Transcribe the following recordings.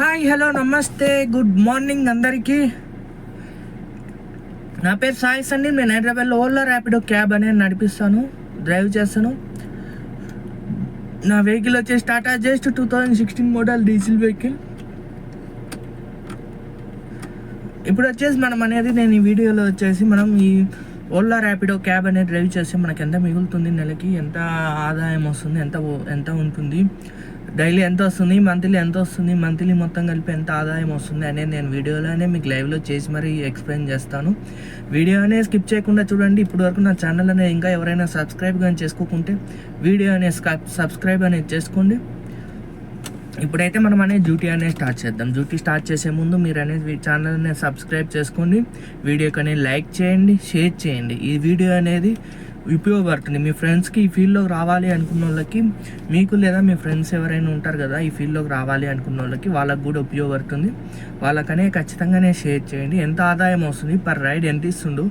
Hi hello నమస్తే. Good morning అందరికీ. నా పేరు సాయి సండి నేను హైదరాబాద్లో ఓలా ర్యాపిడో క్యాబ్ అనేది నడిపిస్తాను డ్రైవ్ చేస్తాను. నా వెహికల్ వచ్చేసి Tata just two thousand sixteen model diesel vehicle. ఇప్పుడు వచ్చేసి మనం అనేది నేను ఈ వీడియోలో వచ్చేసి మనం ఈ ఓలా ర్యాపిడో క్యాబ్ అనేది డ్రైవ్ చేస్తే మనకు ఎంత మిగులుతుంది నెలకి ఎంత ఆదాయం వస్తుంది ఎంత ఎంత ఉంటుంది. డైలీ ఎంత వస్తుంది? మంత్లీ ఎంత వస్తుంది? మంత్లీ మొత్తం కలిపి ఎంత ఆదాయం వస్తుంది అనేది నేను వీడియోలోనే మీకు లైవ్లో చేసి మరీ ఎక్స్ప్లెయిన్ చేస్తాను. వీడియో అనేది స్కిప్ చేయకుండా చూడండి. ఇప్పటివరకు నా ఛానల్ అనేది ఇంకా ఎవరైనా సబ్స్క్రైబ్ కానీ చేసుకోకుంటే వీడియో అనేది సబ్స్క్రైబ్ అనేది చేసుకోండి. ఇప్పుడైతే మనం అనేది డ్యూటీ అనేది స్టార్ట్ చేద్దాం. డ్యూటీ స్టార్ట్ చేసే ముందు మీరు అనేది ఛానల్ అనేది సబ్స్క్రైబ్ చేసుకోండి. వీడియోకి అనేది లైక్ చేయండి షేర్ చేయండి. ఈ వీడియో అనేది ఉపయోగపడుతుంది. మీ ఫ్రెండ్స్కి ఈ ఫీల్డ్లోకి రావాలి అనుకున్న వాళ్ళకి మీకు లేదా మీ ఫ్రెండ్స్ ఎవరైనా ఉంటారు కదా ఈ ఫీల్డ్లోకి రావాలి అనుకున్న వాళ్ళకి వాళ్ళకి కూడా ఉపయోగపడుతుంది. వాళ్ళకనే ఖచ్చితంగానే షేర్ చేయండి. ఎంత ఆదాయం వస్తుంది? పర్ రైడ్ ఎంత ఇస్తుండు?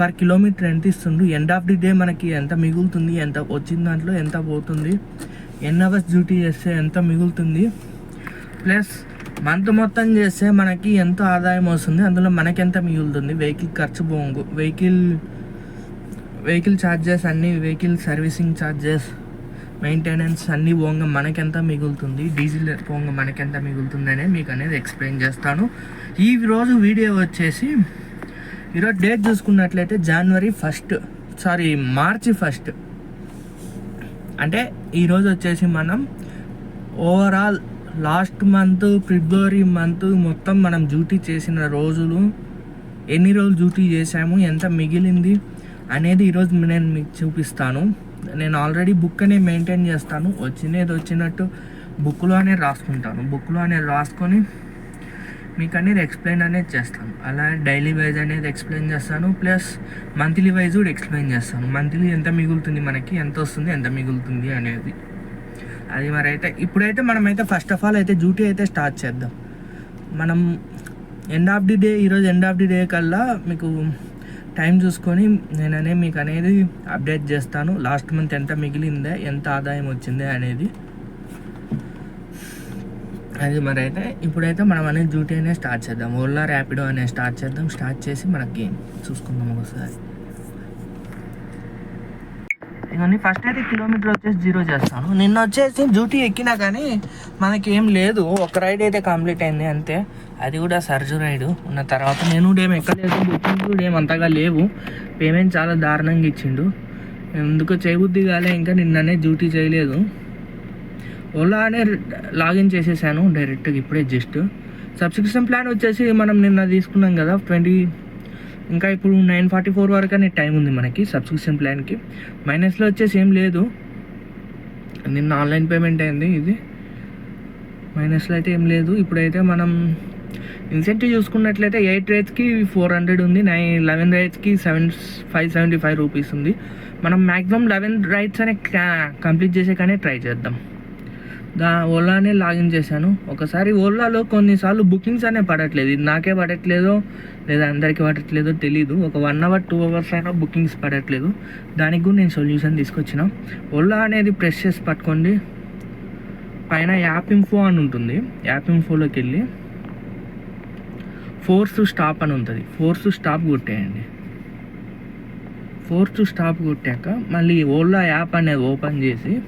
పర్ కిలోమీటర్ ఎంత ఇస్తుండు? ఎండ్ ఆఫ్ ది డే మనకి ఎంత మిగులుతుంది? ఎంత వచ్చిన దాంట్లో ఎంత పోతుంది? ఎన్ అవర్స్ డ్యూటీ చేస్తే ఎంత మిగులుతుంది? ప్లస్ మంత్ మొత్తం చేస్తే మనకి ఎంత ఆదాయం వస్తుంది? అందులో మనకి ఎంత మిగులుతుంది? వెహికల్ ఖర్చు పోంగు వెహికల్ వెహికల్ ఛార్జెస్ అన్ని వెహికల్ సర్వీసింగ్ ఛార్జెస్ మెయింటెనెన్స్ అన్నీ పోంగా మనకెంత మిగులుతుంది? డీజిల్ పోంగా మనకెంత మిగులుతుంది అనేది మీకు అనేది ఎక్స్ప్లెయిన్ చేస్తాను. ఈ రోజు వీడియో వచ్చేసి ఈరోజు డేట్ చూసుకున్నట్లయితే January first sorry March first అంటే ఈరోజు వచ్చేసి మనం overall last month February month మొత్తం మనం డ్యూటీ చేసిన రోజులు ఎన్ని రోజులు డ్యూటీ చేసాము ఎంత మిగిలింది అనేది ఈరోజు నేను మీకు చూపిస్తాను. నేను ఆల్రెడీ బుక్ అనేది మెయింటైన్ చేస్తాను. వచ్చినది వచ్చినట్టు బుక్లో అనేది రాసుకుంటాను. బుక్లో అనేది రాసుకొని మీకు అనేది ఎక్స్ప్లెయిన్ అనేది చేస్తాను. అలా డైలీ వైజ్ అనేది ఎక్స్ప్లెయిన్ చేస్తాను. ప్లస్ మంత్లీ వైజ్ కూడా ఎక్స్ప్లెయిన్ చేస్తాను. మంత్లీ ఎంత మిగులుతుంది మనకి ఎంత వస్తుంది ఎంత మిగులుతుంది అనేది. అది మరి అయితే ఇప్పుడైతే మనమైతే ఫస్ట్ ఆఫ్ ఆల్ అయితే డ్యూటీ అయితే స్టార్ట్ చేద్దాం. మనం ఎండ్ ఆఫ్ ది డే ఈరోజు ఎండ్ ఆఫ్ ది డే కల్లా మీకు టైం చూసుకొని నేను మీకు అనేది అప్డేట్ చేస్తాను. లాస్ట్ మంత్ ఎంత మిగిలిందే ఎంత ఆదాయం వచ్చిందే అనేది. అది మరి అయితే ఇప్పుడైతే మనం అనేది డ్యూటీ అనేది స్టార్ట్ చేద్దాం. ఓలా ర్యాపిడో అనేది స్టార్ట్ చేద్దాం. స్టార్ట్ చేసి మనకి చూసుకుందాం ఒకసారి. ఇవన్నీ ఫస్ట్ అయితే కిలోమీటర్ వచ్చేసి జీరో చేస్తాను. నిన్న వచ్చేసి డ్యూటీ ఎక్కినా కానీ మనకి ఏం లేదు. ఒక రైడ్ అయితే కంప్లీట్ అయింది అంతే. అది కూడా సర్జు రైడ్ ఉన్న తర్వాత నేను కూడా ఏమి ఎక్కలేదు. బుకింగ్ కూడా ఏమంతగా అంతగా లేవు. పేమెంట్ చాలా దారుణంగా ఇచ్చిండు. ఎందుకో చేయబుద్ధి కాలే. ఇంకా నిన్ననే డ్యూటీ చేయలేదు. ఓలానే లాగిన్ చేసేసాను. డైరెక్ట్గా ఇప్పుడే జస్ట్ సబ్స్క్రిప్షన్ ప్లాన్ వచ్చేసి మనం నిన్న తీసుకున్నాం కదా ట్వంటీ ఇంకా ఇప్పుడు నైన్ ఫార్టీ ఫోర్ వరకు అనే టైం ఉంది మనకి సబ్స్క్రిప్షన్ ప్లాన్కి మైనస్లో వచ్చేసి ఏం లేదు. నిన్న ఆన్లైన్ పేమెంట్ అయింది ఇది. మైనస్లో అయితే ఏం లేదు. ఇప్పుడైతే మనం ఇన్సెంటివ్ చూసుకున్నట్లయితే ఎయిట్ రైట్స్కి ఫోర్ హండ్రెడ్ ఉంది. Nine eleven రైడ్స్కి seven five seventy five rupees ఉంది. మనం మ్యాక్సిమం లెవెన్ రైట్స్ అనే కంప్లీట్ చేసే కానీ ట్రై చేద్దాం. దా ఓలానే లాగిన్ చేశాను. ఒకసారి ఓలాలో కొన్నిసార్లు బుకింగ్స్ అనే పడట్లేదు. ఇది నాకే పడట్లేదో లేదా అందరికీ పడట్లేదో తెలీదు. ఒక వన్ అవర్ టూ అవర్స్ అయినా బుకింగ్స్ పడట్లేదు. దానికి కూడా నేను సొల్యూషన్ తీసుకొచ్చిన. ఓలా అనేది ప్రెస్ చేసి పట్టుకోండి. పైన యాప్ ఇన్ఫో అని ఉంటుంది. యాప్ ఇన్ఫోలోకి వెళ్ళి ఫోర్స్ స్టాప్ అని ఉంటుంది. ఫోర్స్ స్టాప్ కొట్టేయండి. ఫోర్స్ స్టాప్ కొట్టాక మళ్ళీ ఓలా యాప్ అనేది ఓపెన్ చేసి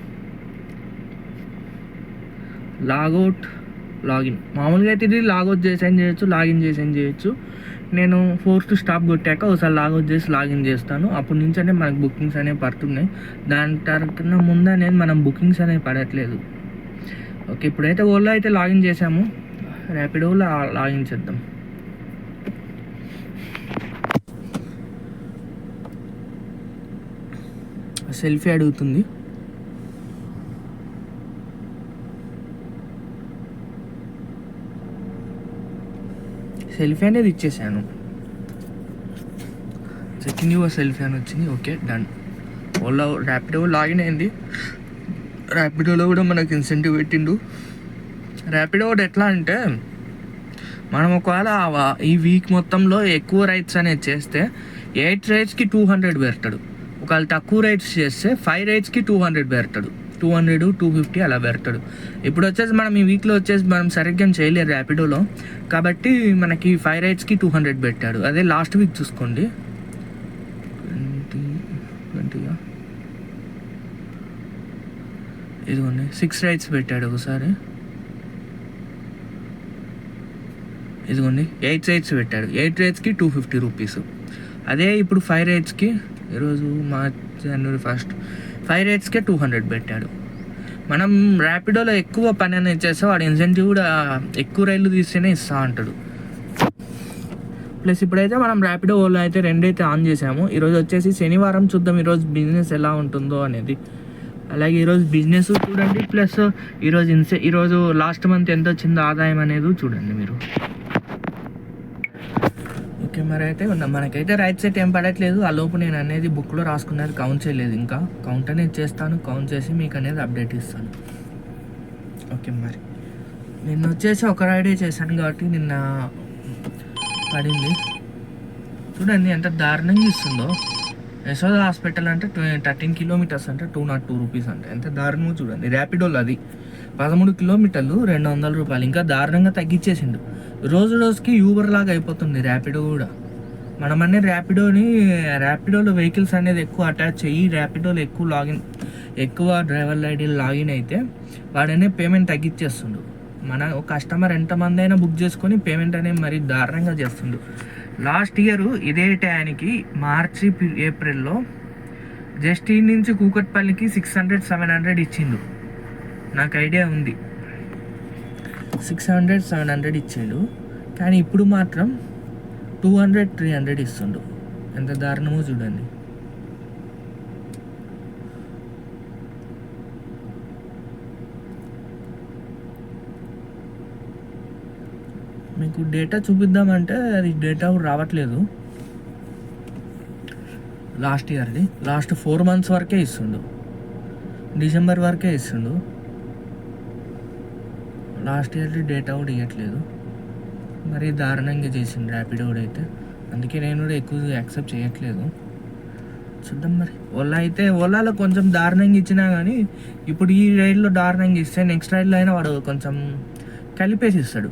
లాగౌట్ లాగిన్. మామూలుగా అయితే ఇది లాగౌట్ చేసి చేయొచ్చు లాగిన్ చేసి చేయొచ్చు. నేను ఫోర్త్ స్టాప్ కొట్టాక ఒకసారి లాగౌట్ చేసి లాగిన్ చేస్తాను. అప్పటి నుంచి అంటే మనకు బుకింగ్స్ అనేవి పడుతున్నాయి. దాని తరకన్నా ముందు అనేది మనం బుకింగ్స్ అనేవి పడట్లేదు. ఓకే ఇప్పుడైతే ఓలా అయితే లాగిన్ చేసాము ర్యాపిడో లాగిన్ చేద్దాం. సెల్ఫీ అడుగుతుంది. సెల్ఫీ అనేది ఇచ్చేసాను. సెకండ్ యువర్ సెల్ఫీ అని వచ్చింది. Okay done Ola Rapido login అయింది. ర్యాపిడోలో కూడా మనకి ఇన్సెంటివ్ పెట్టిండు. ర్యాపిడో కూడా ఎట్లా అంటే మనం ఒకవేళ ఈ వీక్ మొత్తంలో ఎక్కువ రైడ్స్ అనేది చేస్తే ఎయిట్ రైడ్స్కి టూ హండ్రెడ్ పెడతాడు. ఒకవేళ తక్కువ రైడ్స్ చేస్తే ఫైవ్ రైడ్స్కి టూ హండ్రెడ్ పెడతాడు. టూ హండ్రెడ్ టూ ఫిఫ్టీ అలా పెడతాడు. ఇప్పుడు వచ్చేసి మనం ఈ వీక్లో వచ్చేసి మనం సరిగ్గా చేయలేదు ర్యాపిడోలో కాబట్టి మనకి ఫైవ్ రైడ్స్కి టూ హండ్రెడ్ పెట్టాడు. అదే లాస్ట్ వీక్ చూసుకోండి. ట్వంటీ ట్వంటీగా ఇదిగోండి సిక్స్ రైడ్స్ పెట్టాడు ఒకసారి. ఇదిగోండి ఎయిట్ రైడ్స్ పెట్టాడు. ఎయిట్ రైడ్స్కి టూ ఫిఫ్టీ రూపీస్ అదే ఇప్పుడు ఫైవ్ రైడ్స్కి ఈరోజు మార్చ్ జనవరి ఫస్ట్ ఫైవ్ రేట్స్కే టూ హండ్రెడ్ పెట్టాడు. మనం ర్యాపిడోలో ఎక్కువ పని అనేది చేస్తే వాడు ఇన్సెంటివ్ కూడా ఎక్కువ రైళ్ళు తీస్తేనే ఇస్తా అంటాడు. ప్లస్ ఇప్పుడైతే మనం ర్యాపిడో ఓలో అయితే రెండైతే ఆన్ చేసాము ఈరోజు వచ్చేసి శనివారం చూద్దాం ఈరోజు బిజినెస్ ఎలా ఉంటుందో అనేది. అలాగే ఈరోజు బిజినెస్ చూడండి. ప్లస్ ఈరోజు ఇన్సె ఈరోజు లాస్ట్ మంత్ ఎంత వచ్చిందో ఆదాయం అనేది చూడండి మీరు. ఓకే మరి అయితే ఉన్న- మనకైతే రైట్ సైడ్ ఏం పడట్లేదు. ఆ లోపు నేను అనేది బుక్లో రాసుకున్నది కౌంట్ చేయలేదు ఇంకా. కౌంట్ అనేది చేస్తాను. కౌంట్ చేసి మీకు అనేది అప్డేట్ ఇస్తాను. ఓకే మరి. నిన్న వచ్చేసి ఒక రైడే చేశాను కాబట్టి నిన్న పడింది. చూడండి ఎంత దారుణంగా ఇస్తుందో. యశోద హాస్పిటల్ అంటే థర్టీన్ కిలోమీటర్స్ అంటే టూ నాట్ టూ రూపీస్ అంటే. ఎంత దారుణమో చూడండి. ర్యాపిడోలో అది. పదమూడు కిలోమీటర్లు రెండు వందల రూపాయలు. ఇంకా దారుణంగా తగ్గించేసిండు రోజు రోజుకి యూబర్ లాగా అయిపోతుంది ర్యాపిడో కూడా. మనమన్నీ ర్యాపిడోని ర్యాపిడోలో వెహికల్స్ అనేది ఎక్కువ అటాచ్ అయ్యి ర్యాపిడోలో ఎక్కువ లాగిన్ ఎక్కువ డ్రైవర్ ఐడీలు లాగిన్ అయితే వాడనే పేమెంట్ తగ్గించేస్తుండు మన ఒక కస్టమర్ ఎంతమంది అయినా బుక్ చేసుకొని పేమెంట్ అనేది మరీ దారుణంగా చేస్తుండు. లాస్ట్ ఇయర్ ఇదే టయానికి మార్చి ఏప్రిల్లో జస్ట్ ఈ నుంచి కూకట్పల్లికి సిక్స్ హండ్రెడ్ సెవెన్ హండ్రెడ్ ఇచ్చిండు. నాకు ఐడియా ఉంది. సిక్స్ హండ్రెడ్ సెవెన్ హండ్రెడ్ ఇచ్చాడు. కానీ ఇప్పుడు మాత్రం టూ హండ్రెడ్ త్రీ హండ్రెడ్ ఇస్తుండు. ఎంత దారుణమో చూడండి. మీకు డేటా చూపిద్దామంటే అది డేటా రావట్లేదు. లాస్ట్ ఇయర్ది లాస్ట్ ఫోర్ మంత్స్ వరకే ఇస్తుండు. డిసెంబర్ వరకే ఇస్తుండు. లాస్ట్ ఇయర్ది డేటా కూడా ఇవ్వట్లేదు మరి దారుణంగా చేసింది ర్యాపిడో కూడా అయితే. అందుకే నేను కూడా ఎక్కువ యాక్సెప్ట్ చేయట్లేదు. చూద్దాం మరి. ఓలా అయితే ఓలాలో కొంచెం దారుణంగా ఇచ్చినా కానీ ఇప్పుడు ఈ రైడ్లో దారుణంగా ఇస్తే నెక్స్ట్ రైడ్లో అయినా వాడు కొంచెం కలిపేసి ఇస్తాడు.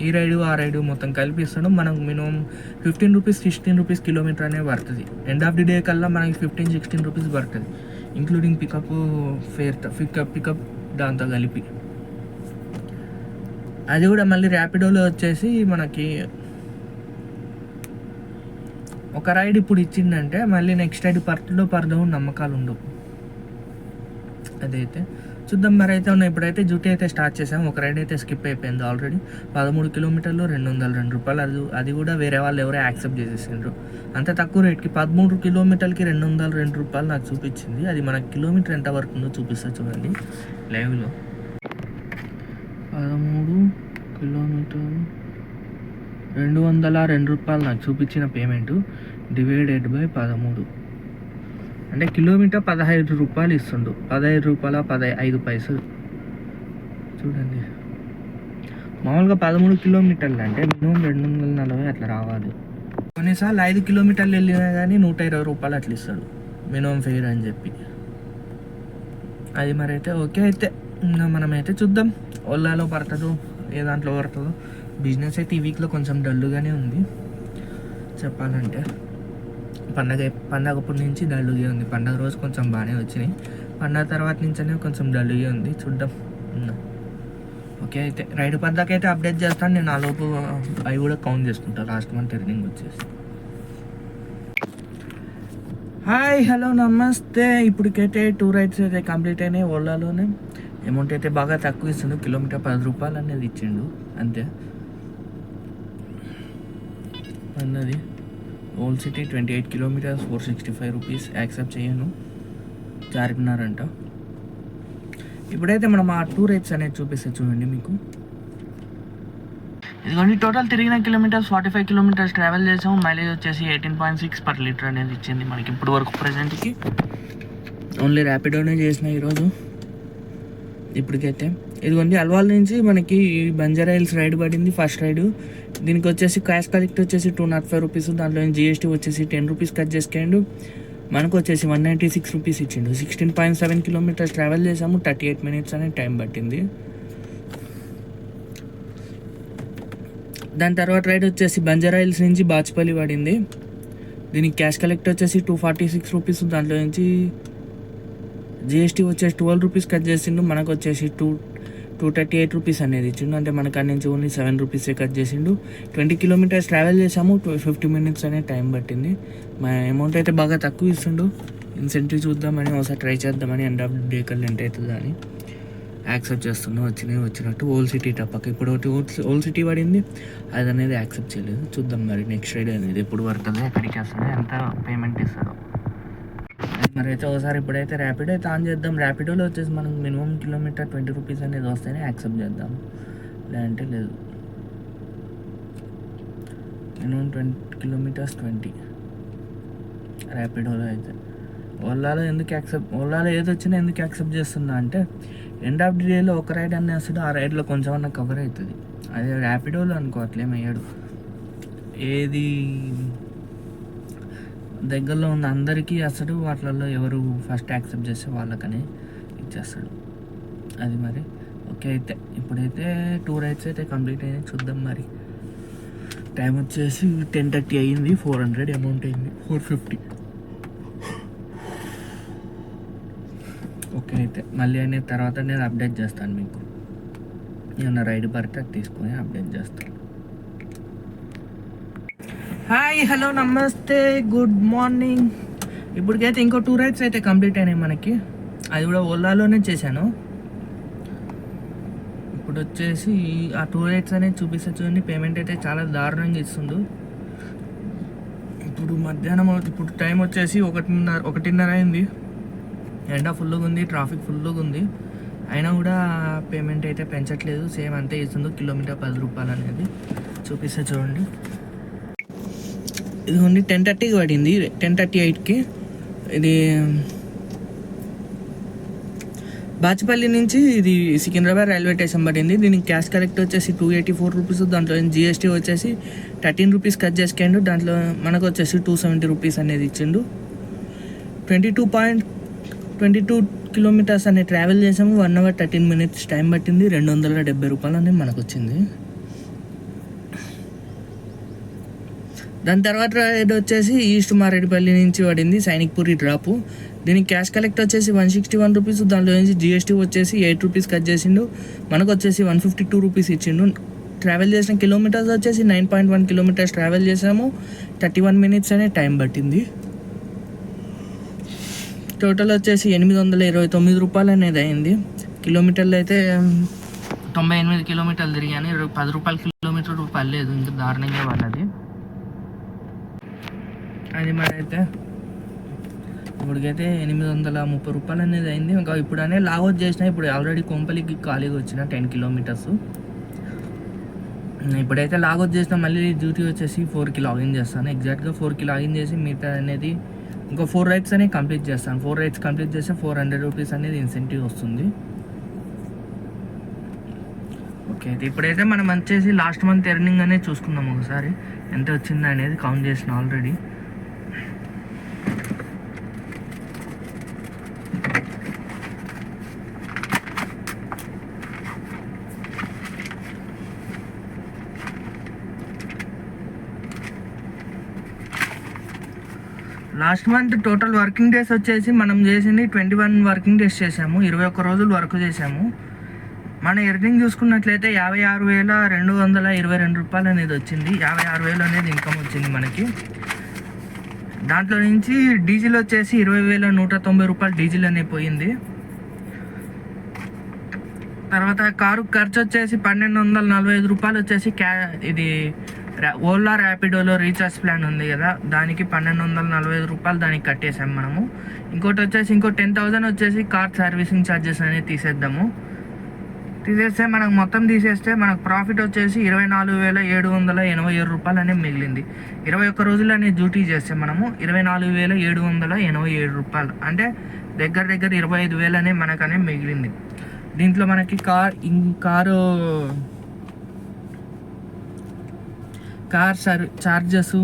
ఈ రైడు ఆ రైడు మొత్తం కలిపి ఇస్తాడు. మనకు minimum fifteen rupees sixteen rupees kilometre అనేది పడుతుంది. ఎండ్ ఆఫ్ ది డే కల్లా మనకి ఫిఫ్టీన్ సిక్స్టీన్ రూపీస్ పడుతుంది. Including pickup fare pickup pickup దాంతో కలిపి. అది కూడా మళ్ళీ ర్యాపిడోలో వచ్చేసి మనకి ఒక రైడ్ ఇప్పుడు ఇచ్చిందంటే మళ్ళీ నెక్స్ట్ రైడ్ పర్తిలో పర్దవు నమ్మకాలు ఉండవు. అదైతే చూద్దాం మరి అయితే ఉన్నాయి. ఇప్పుడైతే డ్యూటీ అయితే స్టార్ట్ చేసాం. ఒక రైడ్ అయితే స్కిప్ అయిపోయింది ఆల్రెడీ పదమూడు కిలోమీటర్లు రెండు వందల రెండు రూపాయలు. అది అది కూడా వేరే వాళ్ళు ఎవరో యాక్సెప్ట్ చేసేసిండ్రు. అంత తక్కువ రేట్కి పదమూడు కిలోమీటర్లకి రెండు వందల రెండు రూపాయలు నాకు చూపించింది. అది మనకి కిలోమీటర్ ఎంత వరకు ఉందో చూపిస్తా చూడండి. లైవ్లో పదమూడు కిలోమీటర్. రెండు వందల రెండు రూపాయలు నాకు చూపించిన పేమెంట్ డివైడెడ్ బై పదమూడు. అంటే కిలోమీటర్ పదహైదు రూపాయలు ఇస్తుండు. పదహైదు రూపాయల పదహై ఐదు పైసలు. చూడండి. మామూలుగా పదమూడు కిలోమీటర్లు అంటే మినిమం రెండు వందల నలభై అట్లా రావాలి. కొన్నిసార్లు ఐదు కిలోమీటర్లు వెళ్ళినా కానీ నూట ఇరవై రూపాయలు అట్లా ఇస్తాడు. మినిమం ఫెయిర్ అని చెప్పి. అది మరి అయితే ఓకే అయితే. ఇంకా మనమైతే చూద్దాం. ఓలాలో పడుతుందో ఏ దాంట్లో పడుతుందో బిజినెస్ అయితే ఈ వీక్లో కొంచెం డల్లుగానే ఉంది. చెప్పాలంటే పండగ పండగప్పటి నుంచి డల్లుగా ఉంది. పండగ రోజు కొంచెం బాగానే వచ్చినాయి. పండగ తర్వాత నుంచనే కొంచెం డల్గా ఉంది. చూద్దాం. ఓకే అయితే రైడ్ పద్దాకైతే అప్డేట్ చేస్తాను. నేను ఆ లోపు అవి కూడా కౌంట్ చేసుకుంటాను లాస్ట్ మంత్ ఎర్నింగ్ వచ్చేసి. హాయ్ హలో నమస్తే. ఇప్పటికైతే టూ రైడ్స్ అయితే కంప్లీట్ అయినాయి ఓలాలోనే అమౌంట్ అయితే బాగా తక్కువ ఇస్తుండు. కిలోమీటర్ పది రూపాయలు అనేది ఇచ్చిండు. అంతే. అన్నది. Old city twenty eight kilometres four sixty five rupees accept చేయను చార్మినార్ అంట ఇప్పుడైతే మనం ఆ టూ రేట్స్ అనేది చూపిస్తే చూడండి మీకు. ఇదిగోండి టోటల్ తిరిగిన kilometres forty five kilometres travel చేసాము. మైలేజ్ వచ్చేసి eighteen point six per litre అనేది ఇచ్చింది మనకి ఇప్పుడు వరకు ప్రజెంట్కి ఓన్లీ ర్యాపిడోనే చేసిన ఈరోజు. ఇప్పటికైతే. ఇదిగోండి అల్వాల్ నుంచి మనకి బంజారా హిల్స్ రైడ్ పడింది ఫస్ట్ రైడ్. దీనికి వచ్చేసి క్యాష్ కలెక్ట్ వచ్చేసి టూ నాట్ ఫైవ్ రూపీస్ దాంట్లో జిఎస్టీ వచ్చేసి టెన్ రూపీస్ కట్ చేసుకోండు మనకు వచ్చేసి వన్ నైంటీ సిక్స్ రూపీస్ ఇచ్చిండు. Sixteen point seven kilometres travel చేసాము థర్టీ ఎయిట్ మినిట్స్ అనే టైం పట్టింది. దాని తర్వాత రైడ్ వచ్చేసి బంజారా హిల్స్ నుంచి బాచ్పల్లి పడింది. దీనికి క్యాష్ కలెక్ట్ వచ్చేసి టూ ఫార్టీ సిక్స్ రూపీస్ దాంట్లో నుంచి జిఎస్టీ వచ్చేసి ట్వెల్వ్ రూపీస్ కట్ చేసిండు మనకు వచ్చేసి two two thirty eight rupees అనేది ఇచ్చిండు. అంటే మనకు అన్ని నుంచి ఓన్లీ సెవెన్ రూపీసే కట్ చేసిండు. ట్వంటీ కిలోమీటర్స్ ట్రావెల్ చేసాము ఫిఫ్టీ మినిట్స్ అనే టైం పట్టింది. మా అమౌంట్ అయితే బాగా తక్కువ ఇస్తుండు. ఇన్సెంటివ్ చూద్దామని ఒకసారి ట్రై చేద్దామని ఎండ్ ఆఫ్ డే కల్లా ఎంత అవుతుందా అని యాక్సెప్ట్ చేస్తున్నా. వచ్చినాయి వచ్చినట్టు. ఓల్డ్ సిటీ టప్పకి ఇప్పుడు ఒకటి ఓల్డ్ సిటీ పడింది. అది అనేది యాక్సెప్ట్ చేయలేదు. చూద్దాం మరి నెక్స్ట్ రైడ్ అనేది ఎప్పుడు పడుతుంది ఎక్కడికి వస్తుంది ఎంత పేమెంట్ ఇస్తుందో మరి అయితే ఒకసారి ఇప్పుడైతే ర్యాపిడో అయితే ఆన్ చేద్దాం. ర్యాపిడోలో వచ్చేసి మనకు మినిమం కిలోమీటర్ ట్వంటీ రూపీస్ అనేది వస్తేనే యాక్సెప్ట్ చేద్దాం. లేదంటే లేదు. మినిమం ట్వంటీ కిలోమీటర్స్ ట్వంటీ ర్యాపిడోలో అయితే. ఓలాలో ఎందుకు యాక్సెప్ట్ ఓలాలో ఏది వచ్చినా ఎందుకు యాక్సెప్ట్ చేస్తున్నా అంటే ఎండ్ ఆఫ్ ది డేలో ఒక రైడ్ అన్నీ వస్తుంది ఆ రైడ్లో కొంచెం అన్న కవర్ అవుతుంది. అదే ర్యాపిడోలో అనుకో అట్లేం ఏది దగ్గరలో ఉన్న అందరికీ అసలు వాటిలలో ఎవరు ఫస్ట్ యాక్సెప్ట్ చేస్తే వాళ్ళకని ఇచ్చేస్తాడు. అది మరి. ఓకే అయితే ఇప్పుడైతే టూ రైడ్స్ అయితే కంప్లీట్ అయినాయి. చూద్దాం మరి. టైం వచ్చేసి టెన్ థర్టీ అయ్యింది ఫోర్ హండ్రెడ్ అమౌంట్ అయింది. ఫోర్ ఫిఫ్టీ ఓకే అయితే మళ్ళీ అయిన తర్వాత నేను అప్డేట్ చేస్తాను మీకు. ఏమన్నా రైడ్ పడితే అది తీసుకొని అప్డేట్ చేస్తాను. హాయ్ హలో నమస్తే గుడ్ మార్నింగ్ ఇప్పటికైతే ఇంకో టూ రైడ్స్ అయితే కంప్లీట్ అయినాయి మనకి. అది కూడా ఓలాలోనే చేశాను. ఇప్పుడు వచ్చేసి ఆ టూ రైడ్స్ అనేది చూపిస్తే చూడండి పేమెంట్ అయితే చాలా దారుణంగా ఇస్తుండు ఇప్పుడు మధ్యాహ్నం ఇప్పుడు టైం వచ్చేసి ఒకటిన్నర ఒకటిన్నర అయింది. ఎండ ఫుల్గా ఉంది ట్రాఫిక్ ఫుల్గా ఉంది. అయినా కూడా పేమెంట్ అయితే పెంచట్లేదు. సేమ్ అంతే ఇస్తుంది కిలోమీటర్ పది రూపాయలు అనేది. చూపిస్తే చూడండి. ఇది ఓన్లీ టెన్ థర్టీకి పడింది. టెన్ థర్టీ ఎయిట్కి ఇది బాచిపల్లి నుంచి ఇది సికింద్రాబాద్ రైల్వే స్టేషన్ పడింది. దీనికి క్యాష్ కలెక్ట్ వచ్చేసి టూ ఎయిటీ ఫోర్ రూపీస్ దాంట్లో జిఎస్టీ వచ్చేసి థర్టీన్ రూపీస్ కట్ చేసుకుండు. దాంట్లో మనకు వచ్చేసి టూ సెవెంటీ రూపీస్ అనేది ఇచ్చిండు. Twenty two point twenty two kilometres అనేది ట్రావెల్ చేసాము. One hour thirteen minutes time పట్టింది. రెండు వందల డెబ్బై రూపాయలు అనేది మనకు వచ్చింది. దాని తర్వాత ఇది వచ్చేసి ఈస్ట్ మారేడుపల్లి నుంచి పడింది సైనిక్పూరి డ్రాపు దీనికి క్యాష్ కలెక్ట్ వచ్చేసి వన్ సిక్స్టీ వన్ రూపీస్ దాంట్లో నుంచి జిఎస్టీ వచ్చేసి ఎయిట్ రూపీస్ కట్ చేసిండు. మనకు వచ్చేసి వన్ ఫిఫ్టీ టూ రూపీస్ ఇచ్చిండు. ట్రావెల్ చేసిన కిలోమీటర్స్ వచ్చేసి nine point one kilometres travel చేసాము. థర్టీ వన్ మినిట్స్ అనే టైం పట్టింది. టోటల్ వచ్చేసి ఎనిమిది వందల ఇరవై తొమ్మిది రూపాయలు అనేది అయింది. కిలోమీటర్లు అయితే తొంభై ఎనిమిది కిలోమీటర్లు తిరిగాను. ఇరవై పది రూపాయల కిలోమీటర్ పర్లేదు ఇంకా దారుణంగా పడ్డది అది మనైతే ఇప్పటికైతే ఎనిమిది వందల ముప్పై రూపాయలు అనేది అయింది. ఇంకా ఇప్పుడు అనే లాగౌట్ చేసిన ఇప్పుడు ఆల్రెడీ కొంపలికి ఖాళీగా వచ్చిన టెన్ కిలోమీటర్స్. ఇప్పుడైతే లాగౌట్ చేసిన మళ్ళీ డ్యూటీ వచ్చేసి ఫోర్కి లాగిన్ చేస్తాను. ఎగ్జాక్ట్గా ఫోర్కి లాగిన్ చేసి మిగతా అనేది ఇంకో ఫోర్ రైడ్స్ అనేవి కంప్లీట్ చేస్తాను. ఫోర్ రైడ్స్ కంప్లీట్ చేస్తే ఫోర్ హండ్రెడ్ రూపీస్ అనేది ఇన్సెంటివ్ వస్తుంది. ఓకే అయితే ఇప్పుడైతే మనం వచ్చేసి లాస్ట్ మంత్ ఎర్నింగ్ అనేది చూసుకుందాం ఒకసారి. ఎంత వచ్చింది అనేది కౌంట్ చేసిన already. Last month total working days వచ్చేసి మనం చేసింది ట్వంటీ వన్ వర్కింగ్ డేస్ చేసాము. ఇరవై ఒక్క రోజులు వర్క్ చేసాము. మన ఎర్నింగ్ చూసుకున్నట్లయితే యాభై ఆరు వేల రెండు వందల ఇరవై రెండు రూపాయలు అనేది వచ్చింది. యాభై ఆరు వేలు అనేది ఇన్కమ్ వచ్చింది మనకి. దాంట్లో నుంచి డీజిల్ వచ్చేసి ఇరవై వేల నూట తొంభై రూపాయలు డీజిల్ అనేది పోయింది. తర్వాత కారు ఖర్చు వచ్చేసి పన్నెండు వందల నలభై ఐదు రూపాయలు వచ్చేసి క్యా ఇది ఓలా ర్యాపిడోలో రీఛార్జ్ ప్లాన్ ఉంది కదా దానికి పన్నెండు వందల నలభై ఐదు రూపాయలు దానికి కట్టేసాం మనము. ఇంకోటి వచ్చేసి ఇంకో టెన్ థౌసండ్ వచ్చేసి కార్ సర్వీసింగ్ ఛార్జెస్ అనేది తీసేద్దాము. తీసేస్తే మనకు మొత్తం తీసేస్తే మనకు ప్రాఫిట్ వచ్చేసి ఇరవై నాలుగు వేల ఏడు వందల ఎనభై ఏడు రూపాయలు అనేది మిగిలింది. ఇరవై ఒక్క రోజులు అనేది డ్యూటీ చేస్తే మనము ఇరవై నాలుగు వేల ఏడు వందల ఎనభై ఏడు రూపాయలు. అంటే దగ్గర దగ్గర ఇరవై ఐదు వేలు అనేది మిగిలింది. దీంట్లో మనకి కార్ ఇం కారు కార్ సర్ చార్జెస్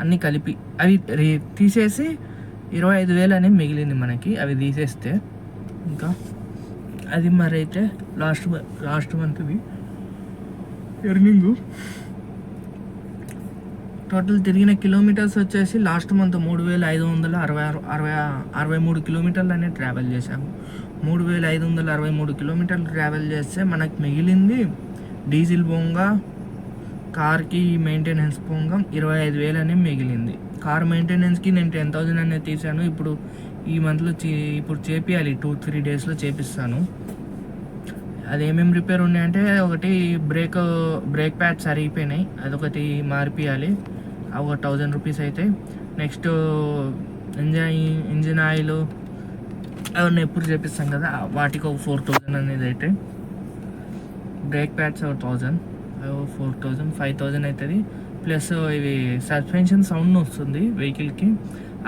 అన్నీ కలిపి అవి రే- తీసేసి ఇరవై ఐదు వేలు అనేది మిగిలింది మనకి అవి తీసేస్తే. ఇంకా అది మరి అయితే లాస్ట్ లాస్ట్ మంత్ది ఎర్నింగ్. టోటల్ తిరిగిన కిలోమీటర్స్ వచ్చేసి లాస్ట్ మంత్ మూడు వేల ఐదు వందల అరవై ఆరు అరవై అరవై మూడు కిలోమీటర్లు అనేది ట్రావెల్ చేశాము. మూడు వేల ఐదు వందల అరవై మూడు కిలోమీటర్లు ట్రావెల్ చేస్తే మనకు మిగిలింది డీజిల్ బొంగ కార్కి మెయింటెనెన్స్ పోగా ఇరవై ఐదు వేలు అనేది మిగిలింది. కార్ మెయింటెనెన్స్కి నేను టెన్ థౌజండ్ అనేది తీసాను ఇప్పుడు ఈ మంత్లో చే ఇప్పుడు చేపియాలి. టూ త్రీ డేస్లో చేపిస్తాను. అది ఏమేమి రిపేర్ ఉన్నాయంటే ఒకటి బ్రేక్ బ్రేక్ ప్యాడ్స్ అరిగిపోయినాయి అదొకటి మార్పియాలి. అవి ఒక థౌజండ్ రూపీస్ అయితే. నెక్స్ట్ ఇంజన్ ఇంజిన్ ఆయిల్ అవన్నీ ఎప్పుడు చేపిస్తాం కదా వాటికి ఒక ఫోర్ థౌజండ్ అనేది అయితే. బ్రేక్ ప్యాడ్స్ ఒక thousand four thousand five thousand అవుతుంది. ప్లస్ ఇవి సస్పెన్షన్ సౌండ్ వస్తుంది వెహికల్కి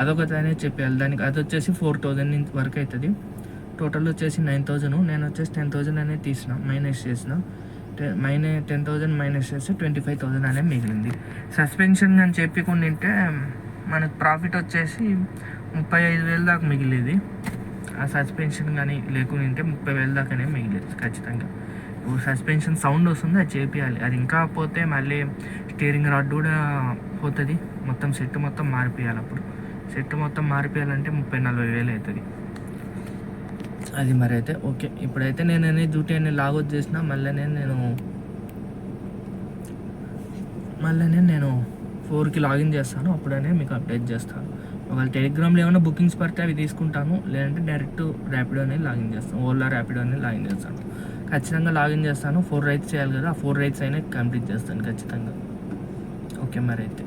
అదొకటి అనేది చెప్పేయాలి దానికి అది వచ్చేసి ఫోర్ థౌజండ్ వరకు అవుతుంది. టోటల్ వచ్చేసి నైన్ థౌజండ్ నేను వచ్చేసి టెన్ థౌజండ్ అనేది తీసిన మైనస్ చేసిన. మైనే టెన్ థౌజండ్ మైనస్ చేస్తే ట్వంటీ ఫైవ్ థౌజండ్ అనేది మిగిలింది. సస్పెన్షన్ అని చెప్పకుండా ఉంటే మనకు ప్రాఫిట్ వచ్చేసి ముప్పై ఐదు వేలు దాకా మిగిలేది. ఆ సస్పెన్షన్ కానీ లేకుండా ఉంటే ముప్పై వేలు దాకానే మిగిలేదు ఖచ్చితంగా. ఇప్పుడు సస్పెన్షన్ సౌండ్ వస్తుంది అది చేపియాలి. అది ఇంకా పోతే మళ్ళీ స్టీరింగ్ రాడ్ కూడా పోతుంది. మొత్తం సెట్ మొత్తం మారిపోయాలి అప్పుడు. సెట్ మొత్తం మారిపోయాలంటే ముప్పై నలభై వేలు అవుతుంది అది మరి అయితే ఓకే. ఇప్పుడైతే నేను అనేది డ్యూటీ అనేది లాగౌట్ చేసిన మళ్ళీ నేను మళ్ళీ నేను ఫోర్కి లాగిన్ చేస్తాను. అప్పుడనే మీకు అప్డేట్ చేస్తాను. ఒకవేళ టెలిగ్రామ్లో ఏమైనా బుకింగ్స్ పడితే అవి తీసుకుంటాను లేదంటే డైరెక్ట్ ర్యాపిడో అనేది లాగిన్ చేస్తాను ఓలా ర్యాపిడో అనేది లాగిన్ చేస్తాను. ఖచ్చితంగా లాగిన్ చేస్తాను. ఫోర్ రైడ్స్ చేయాలి కదా ఆ ఫోర్ రైడ్స్ అయినా కంప్లీట్ చేస్తాను ఖచ్చితంగా. ఓకే మరి అయితే.